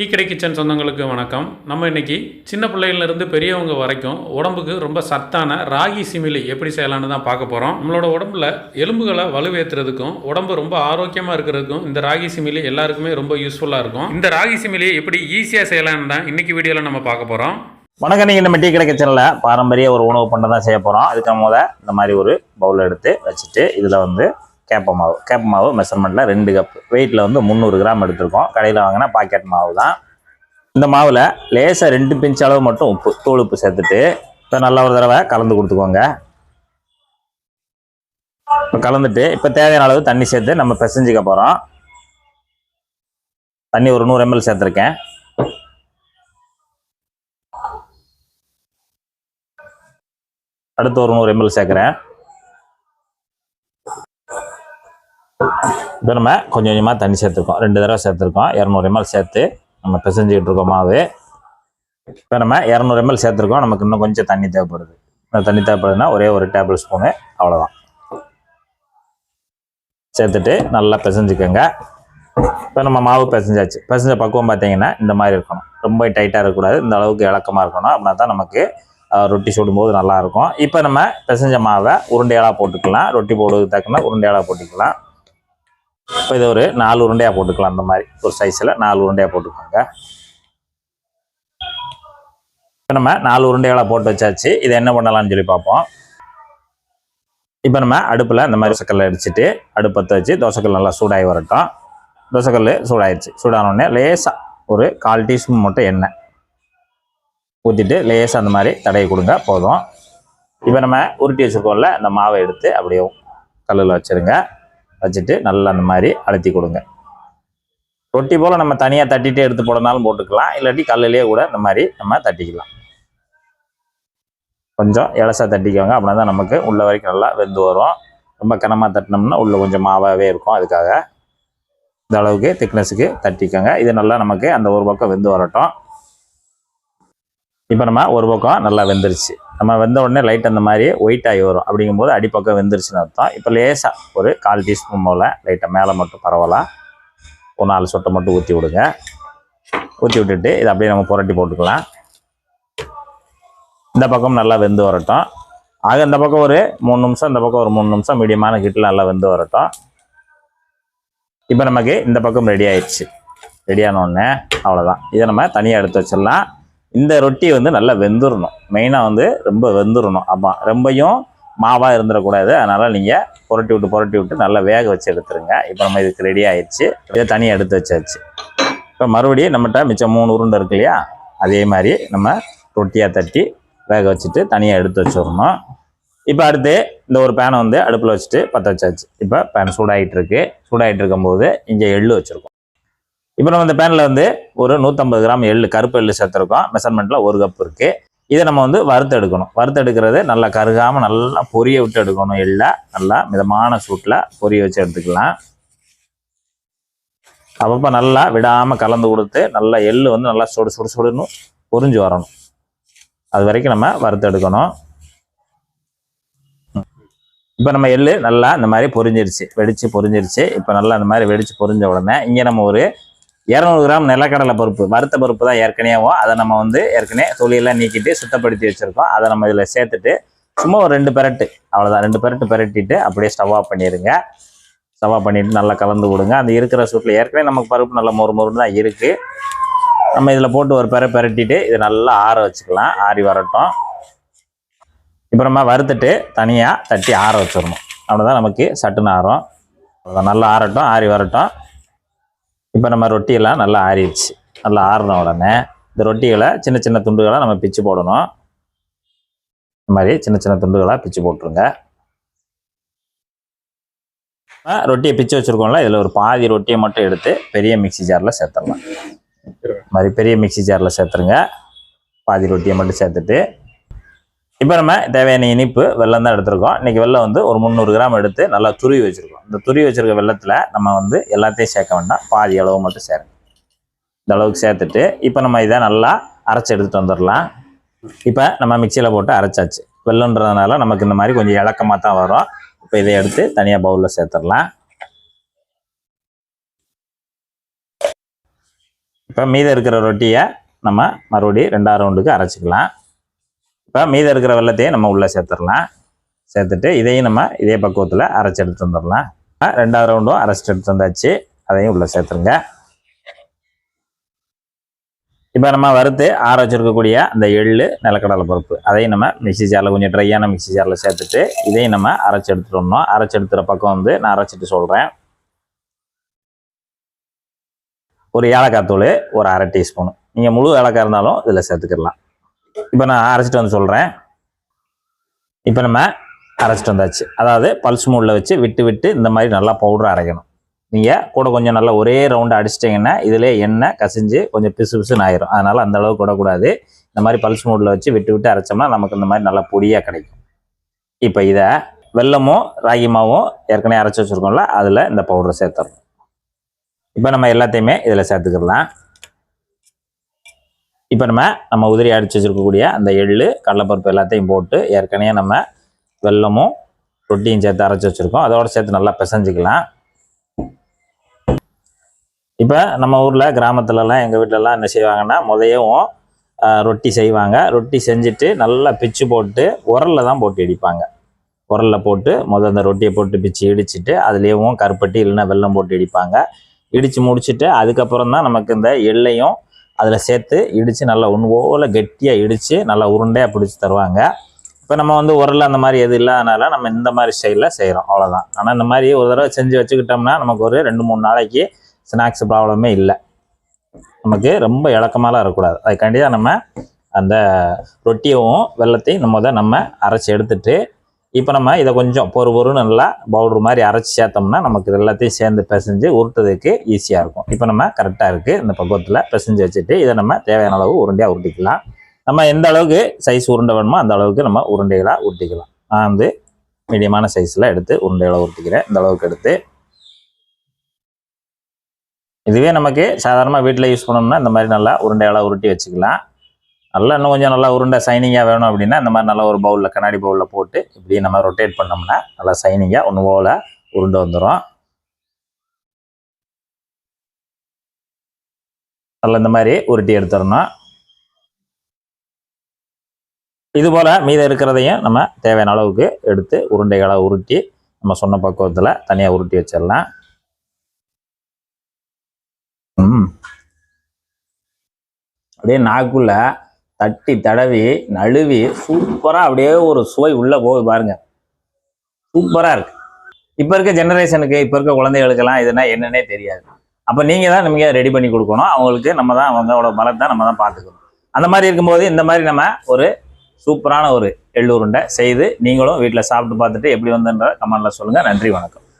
Tea கடை kitchen சொந்தங்களுக்கு வணக்கம். நம்ம இன்றைக்கி சின்ன பிள்ளைகள்லேருந்து பெரியவங்க வரைக்கும் உடம்புக்கு ரொம்ப சத்தான ராகி சிமிலி எப்படி செய்யலான்னு தான் பார்க்க போகிறோம் நம்மளோட உடம்புல எலும்புகளை வலுவேற்றுறதுக்கும் உடம்பு ரொம்ப ஆரோக்கியமாக இருக்கிறதுக்கும் இந்த ராகி சிமிலி எல்லாருக்குமே ரொம்ப யூஸ்ஃபுல்லாக இருக்கும். இந்த ராகி சிமிலியை எப்படி ஈஸியாக செய்யலான்னு தான் இன்றைக்கி வீடியோவில் நம்ம பார்க்க போகிறோம் வணக்கம். நீங்கள் நம்ம டீ கடை கிச்சனில் பாரம்பரிய ஒரு உணவு பண்ண தான் செய்ய போகிறோம் அதுக்கு முத இந்த மாதிரி ஒரு பவுல் எடுத்து வச்சுட்டு இதில் வந்து கேப்ப மாவு. கேப்ப மாவு மெஷர்மெண்ட்டில் ரெண்டு கப் வெயிட்டில் வந்து முந்நூறு கிராம் எடுத்திருக்கோம். கடையில் வாங்கினா பாக்கெட் மாவு தான். இந்த மாவில் லேசாக ரெண்டு பிஞ்ச் அளவு மட்டும் உப்பு தூள் உப்பு சேர்த்துட்டு இப்போ நல்லா ஒரு தடவை கலந்து கொடுத்துக்கோங்க. இப்போ கலந்துட்டு இப்போ தேவையான அளவு தண்ணி சேர்த்து நம்ம பிசைஞ்சிக்க போகிறோம் தண்ணி ஒரு நூறு எம்எல் சேர்த்துருக்கேன். அடுத்து ஒரு நூறு எம்எல் சேர்க்குறேன். இப்போ நம்ம கொஞ்சம் கொஞ்சமாக தண்ணி சேர்த்துருக்கோம். ரெண்டு தடவை சேர்த்துருக்கோம். இரநூறு எம்எல் சேர்த்து நம்ம பிசைஞ்சிக்கிட்டு இருக்கோம் மாவு. இப்போ நம்ம இரநூறு எம்எல் சேர்த்துருக்கோம். நமக்கு இன்னும் கொஞ்சம் தண்ணி தேவைப்படுது. இந்த தண்ணி தேவைப்படுதுன்னா ஒரே ஒரு டேபிள் ஸ்பூனு அவ்வளோதான் சேர்த்துட்டு நல்லா பிசைஞ்சுக்கோங்க. இப்போ நம்ம மாவு பிசைஞ்சாச்சு. பிசைஞ்ச பக்குவம் பார்த்தீங்கன்னா இந்த மாதிரி இருக்கணும். ரொம்ப டைட்டாக இருக்கக்கூடாது. இந்த அளவுக்கு இலக்கமாக இருக்கணும். அப்படின்னா தான் நமக்கு ரொட்டி சுடும்போது நல்லாயிருக்கும் இப்போ நம்ம பிசைஞ்ச மாவை உருண்டையாளாக போட்டுக்கலாம். ரொட்டி போடுறதுக்கு தக்கன உருண்டையாளாக போட்டுக்கலாம். இப்போ இதை ஒரு நாலு உருண்டையாக போட்டுக்கலாம் அந்த மாதிரி. ஒரு சைஸில் நாலு உருண்டையாக போட்டுக்கோங்க. இப்போ நம்ம நாலு உருண்டைகளாக போட்டு வச்சாச்சு. இதை என்ன பண்ணலாம்னு சொல்லி பார்ப்போம். இப்போ நம்ம அடுப்பில் இந்த மாதிரி தோசைக்கல்லை அடிச்சுட்டு அடுப்பத்தை வச்சு தோசைக்கல் நல்லா சூடாகி வரட்டும். தோசைக்கல் சூடாயிடுச்சு சூடான உடனே லேசாக ஒரு கால் டீஸ்பூன் மட்டும் எண்ணெய் ஊற்றிட்டு லேசாக அந்த மாதிரி தடவி கொடுங்க போதும். இப்போ நம்ம உருட்டி வச்சுருக்கோம்ல அந்த மாவை எடுத்து அப்படியே கல்லில் வச்சுருங்க. வச்சுட்டு நல்லா அந்த மாதிரி அழுத்தி கொடுங்க. ரொட்டி போல் நம்ம தனியாக தட்டிட்டு எடுத்து போடனாலும் போட்டுக்கலாம். இல்லாட்டி கல்லிலே கூட இந்த மாதிரி நம்ம தட்டிக்கலாம். கொஞ்சம் இலசா தட்டிக்கோங்க. அப்படின்னா தான் நமக்கு உள்ள வரைக்கும் நல்லா வெந்து வரும். ரொம்ப கனமாக தட்டினோம்னா உள்ளே கொஞ்சம் மாவாகவே இருக்கும். அதுக்காக இந்த அளவுக்கு திக்னஸுக்கு தட்டிக்கோங்க. இது நல்லா நமக்கு அந்த ஒரு பக்கம் வெந்து வரட்டும். இப்போ நம்ம ஒரு பக்கம் நல்லா வெந்துருச்சு. நம்ம வெந்த உடனே லைட் அந்த மாதிரி ஒயிட் ஆகி வரும். அப்படிங்கும்போது அடிப்பக்கம் வெந்துருச்சுன்னு அர்த்தம். இப்போ லேசாக ஒரு கால் டீஸ்பூன் போல் லைட்டாக மேலே மட்டும் பரவாயில்ல ஒரு நாலு சொட்டை மட்டும் ஊற்றி விடுங்க. ஊற்றி விட்டுட்டு இதை அப்படியே நம்ம புரட்டி போட்டுக்கலாம். இந்த பக்கம் நல்லா வெந்து வரட்டும். ஆக இந்த பக்கம் ஒரு மூணு நிமிஷம் இந்த பக்கம் ஒரு மூணு நிமிஷம் மீடியமான ஹீட்டில் நல்லா வெந்து வரட்டும். இப்போ நமக்கு இந்த பக்கம் ரெடி ஆயிடுச்சு. ரெடியான உடனே அவ்வளோதான் இதை நம்ம தனியாக எடுத்து வச்சிடலாம். இந்த ரொட்டி வந்து நல்லா வெந்துடணும் மெயினாக வந்து ரொம்ப வெந்துடணும் ஆமாம் ரொம்பையும் மாவாக இருந்துடக்கூடாது அதனால் நீங்கள் புரட்டி விட்டு புரட்டி விட்டு நல்லா வேக வச்சு எடுத்துருங்க. இப்போ நம்ம இதுக்கு ரெடி ஆயிடுச்சு. இதை தனியாக எடுத்து வச்சாச்சு. இப்போ மறுபடியும் நம்மகிட்ட மிச்சம் மூணு உருண்டை இருக்கு இல்லையா? அதே மாதிரி நம்ம ரொட்டியாக தட்டி வேக வச்சுட்டு தனியாக எடுத்து வச்சிடணும். இப்போ அடுத்து இந்த ஒரு பேனை வந்து அடுப்பில் வச்சுட்டு பற்ற வச்சாச்சு. இப்போ பேன் சூடாகிட்டு இருக்கு சூடாகிட்டு இருக்கும்போது இங்கே எள்ளு வச்சுருக்கோம். இப்போ நம்ம இந்த பேனில் வந்து ஒரு நூற்றம்பது கிராம் எள்ளு கருப்பு எள்ளு சேர்த்துருக்கோம். மெஷர்மெண்ட்டில் ஒரு கப் இருக்குது இதை நம்ம வந்து வறுத்து எடுக்கணும். வறுத்து எடுக்கிறது நல்லா கருகாமல் நல்லா பொரிய விட்டு எடுக்கணும். எள்ளை நல்லா மிதமான சூட்டில் பொரிய வச்சு எடுத்துக்கலாம். அப்பப்போ நல்லா விடாமல் கலந்து கொடுத்து நல்லா எள் வந்து நல்லா சுடு சுடு சுடுன்னு பொறிஞ்சு வரணும். அது வரைக்கும் நம்ம வறுத்து எடுக்கணும். இப்போ நம்ம எள்ளு நல்லா இந்த மாதிரி பொரிஞ்சிருச்சு வெடித்து பொரிஞ்சிருச்சு இப்போ நல்லா இந்த மாதிரி வெடித்து பொரிஞ்ச உடனே இங்கே நம்ம ஒரு இரநூறு கிராம் நிலக்கடலை பருப்பு வறுத்த பருப்பு தான் ஏற்கனவே அதை நம்ம வந்து ஏற்கனவே தொலியெல்லாம் நீக்கிட்டு சுத்தப்படுத்தி வச்சுருக்கோம். அதை நம்ம இதில் சேர்த்துட்டு சும்மா ஒரு ரெண்டு பெரட்டு அவ்வளோதான் ரெண்டு பெரட்டு பெரட்டிட்டு அப்படியே ஸ்டவ் ஆஃப் பண்ணிடுங்க ஸ்டவ் ஆஃப் பண்ணிவிட்டு நல்லா கலந்து கொடுங்க அந்த இருக்கிற சூட்டில் ஏற்கனவே நமக்கு பருப்பு நல்லா மொறு மொறுன்னு தான் இருக்குது நம்ம இதில் போட்டு ஒரு பெர பெரட்டிட்டு இதை நல்லா ஆற வச்சுக்கலாம். ஆறி வரட்டும். இப்போ நம்ம வறுத்துட்டு தனியாக தட்டி ஆற வச்சிடணும். அவ்வளோதான் நமக்கு சட்டுன்னு ஆறும். அவ்வளோதான் நல்லா ஆறட்டும். ஆறி வரட்டும். இப்போ நம்ம ரொட்டியெல்லாம் நல்லா ஆறிடுச்சு. நல்லா ஆறின உடனே இந்த ரொட்டிகளை சின்ன சின்ன துண்டுகளாக நம்ம பிச்சு போடணும். இந்த மாதிரி சின்ன சின்ன துண்டுகளாக பிச்சு போட்டுருங்க. ரொட்டியை பிச்சு வச்சுருக்கோம்ல இதில் ஒரு பாதி ரொட்டியை மட்டும் எடுத்து பெரிய மிக்ஸி ஜாரில் சேர்த்துடலாம். இந்த மாதிரி பெரிய மிக்சி ஜாரில் சேர்த்துருங்க. பாதி ரொட்டியை மட்டும் சேர்த்துட்டு இப்போ நம்ம தேவையான இனிப்பு வெல்லம் தான் எடுத்திருக்கோம். இன்றைக்கி வெள்ளம் வந்து ஒரு முந்நூறு கிராம் எடுத்து நல்லா துருவி வச்சுருக்கோம். இந்த துருவி வச்சுருக்க வெள்ளத்தில் நம்ம வந்து எல்லாத்தையும் சேர்க்க வேண்டாம். பாதி அளவு மட்டும் சேரும் இந்த அளவுக்கு சேர்த்துட்டு இப்போ நம்ம இதை நல்லா அரைச்சி எடுத்துகிட்டு வந்துடலாம். இப்போ நம்ம மிக்சியில் போட்டு அரைச்சாச்சு. வெள்ளன்றதுனால நமக்கு இந்த மாதிரி கொஞ்சம் இலக்கமாக தான் வரும். இப்போ இதை எடுத்து தனியாக பவுலில் சேர்த்துடலாம். இப்போ மீதம் இருக்கிற ரொட்டியை நம்ம மறுபடியும் ரெண்டாவது ரவுண்டுக்கு அரைச்சிக்கலாம். இப்போ மீதம் இருக்கிற வெள்ளத்தையும் நம்ம உள்ளே சேர்த்துடலாம். சேர்த்துட்டு இதையும் நம்ம இதே பக்குவத்தில் அரைச்சி எடுத்து வந்துடலாம். ரெண்டாவது ரவுண்டும் அரைச்சிட்டு எடுத்து வந்தாச்சு. அதையும் உள்ளே சேர்த்துருங்க. இப்போ நம்ம வறுத்து ஆற வச்சுருக்கக்கூடிய அந்த எள்ளு நிலக்கடலை பருப்பு அதையும் நம்ம மிக்ஸி ஜாரில் கொஞ்சம் ட்ரையான மிக்ஸி ஜாரில் சேர்த்துட்டு இதையும் நம்ம அரைச்சி எடுத்துட்டு வரணும். அரைச்சி எடுத்துகிற பக்கம் வந்து நான் அரைச்சிட்டு சொல்கிறேன் ஒரு ஏலக்காய் தூள் ஒரு அரை டீஸ்பூன் நீங்கள் முழு ஏலக்காய் இருந்தாலும் இதில் சேர்த்துக்கிடலாம் இப்போ நான் அரைச்சிட்டு வந்து சொல்கிறேன் இப்போ நம்ம அரைச்சிட்டு வந்தாச்சு. அதாவது பல்ஸ் மூடில் வச்சு விட்டு விட்டு இந்த மாதிரி நல்லா பவுடர் அரைக்கணும். நீங்கள் கூட கொஞ்சம் நல்லா ஒரே ரவுண்டு அடிச்சிட்டிங்கன்னா இதில் எண்ணெய் கசிஞ்சு கொஞ்சம் பிசு பிசுன்னு ஆயிரும். அதனால் அந்த அளவுக்கு விடக்கூடாது இந்த மாதிரி பல்ஸ் மூடில் வச்சு விட்டு விட்டு அரைச்சோம்னா நமக்கு இந்த மாதிரி நல்லா பொடியாக கிடைக்கும். இப்போ இதை வெல்லமும் ராகி மாவும் ஏற்கனவே அரைச்சி வச்சுருக்கோம்ல அதில் இந்த பவுடரை சேர்த்துறோம் இப்போ நம்ம எல்லாத்தையுமே இதில் சேர்த்துக்கிடலாம். இப்போ நம்ம நம்ம உதிரி அடித்து வச்சிருக்கக்கூடிய அந்த எள்ளு கடலைப்பருப்பு எல்லாத்தையும் போட்டு ஏற்கனவே நம்ம வெல்லமும் ரொட்டியும் சேர்த்து அரைச்சி வச்சுருக்கோம். அதோடு சேர்த்து நல்லா பிசைஞ்சிக்கலாம். இப்போ நம்ம ஊரில் கிராமத்துலலாம் எங்கள் வீட்டிலலாம் என்ன செய்வாங்கன்னா முதையவும் ரொட்டி செய்வாங்க. ரொட்டி செஞ்சுட்டு நல்லா பிச்சு போட்டு உரல்ல தான் போட்டு இடிப்பாங்க. உரல்ல போட்டு முதல் அந்த ரொட்டியை போட்டு பிச்சு இடிச்சிட்டு அதுலேயும் கருப்பட்டி இல்லைன்னா வெல்லம் போட்டு இடிப்பாங்க. இடித்து முடிச்சுட்டு அதுக்கப்புறம் தான் நமக்கு இந்த எள்ளையும் அதில் சேர்த்து இடித்து நல்லா ஒன்று கெட்டியாக இடித்து நல்லா உருண்டையாக பிடிச்சி தருவாங்க. இப்போ நம்ம வந்து உரல்ல அந்த மாதிரி எது இல்லாதனால நம்ம இந்த மாதிரி ஸ்டைலில் செய்கிறோம் அவ்வளோதான் ஆனால் இந்த மாதிரி ஒரு தடவை செஞ்சு வச்சுக்கிட்டோம்னா நமக்கு ஒரு ரெண்டு மூணு நாளைக்கு ஸ்நாக்ஸ் ப்ராப்ளமே இல்லை. நமக்கு ரொம்ப இழக்கமாலாம் இருக்கக்கூடாது அதுக்காண்டி தான் நம்ம அந்த ரொட்டியவும் வெள்ளத்தையும் நம்ம தான் நம்ம அரைச்சி எடுத்துட்டு இப்போ நம்ம இதை கொஞ்சம் பொறு பொறுன்னு நல்லா பவுடர் மாதிரி அரைச்சி சேர்த்தோம்னா நமக்கு எல்லாத்தையும் சேர்ந்து பிசைஞ்சு உருட்டுறதுக்கு ஈஸியாக இருக்கும். இப்போ நம்ம கரெக்டாக இருக்குது இந்த பக்குவத்தில் பிசைஞ்சு வச்சுட்டு இதை நம்ம தேவையான அளவு உருண்டையாக உருட்டிக்கலாம். நம்ம எந்த அளவுக்கு சைஸ் உருண்டை வேணுமோ அந்த அளவுக்கு நம்ம உருண்டைகளாக உருட்டிக்கலாம். நான் வந்து மீடியமான சைஸில் எடுத்து உருண்டைகளை உருட்டிக்கிறேன். இந்த அளவுக்கு எடுத்து. இதுவே நமக்கு சாதாரணமாக வீட்டில் யூஸ் பண்ணோம்னா இந்த மாதிரி நல்லா உருண்டைகளை உருட்டி வச்சுக்கலாம். நல்லா இன்னும் கொஞ்சம் நல்லா உருண்டை சைனிங்காக வேணும் அப்படின்னா இந்த மாதிரி நல்லா ஒரு பவுலில் கண்ணாடி பவுலில் போட்டு இப்படி நம்ம ரொட்டேட் பண்ணோம்னா நல்லா சைனிங்காக ஒன்று போல் உருண்டை வந்துடும் நல்லா இந்த மாதிரி உருட்டி எடுத்துடணும். இது போல் மீதம் இருக்கிறதையும் நம்ம தேவையான அளவுக்கு எடுத்து உருண்டைகளை உருட்டி நம்ம சொன்ன பக்குவத்தில் தனியாக உருட்டி வச்சிடலாம். அப்படியே நாக்குள்ள தட்டி தடவி நழுவி சூப்பராக அப்படியே ஒரு சுவை உள்ளே போகுது பாருங்க. சூப்பராக இருக்கு. இப்போ இருக்க ஜெனரேஷனுக்கு இப்போ இருக்க குழந்தைகளுக்கெல்லாம் இதுனா என்னன்னே தெரியாது. அப்போ நீங்கள் தான் நமக்கு ரெடி பண்ணி கொடுக்கணும். அவங்களுக்கு நம்ம தான் அவங்களோட பலத்தை நம்ம தான் பார்த்துக்கணும். அந்த மாதிரி இருக்கும்போது இந்த மாதிரி நம்ம ஒரு சூப்பரான ஒரு எள்ளூருண்டை செய்து நீங்களும் வீட்டில் சாப்பிட்டு பார்த்துட்டு எப்படி வந்துன்ற கமெண்டில் சொல்லுங்கள் நன்றி வணக்கம்.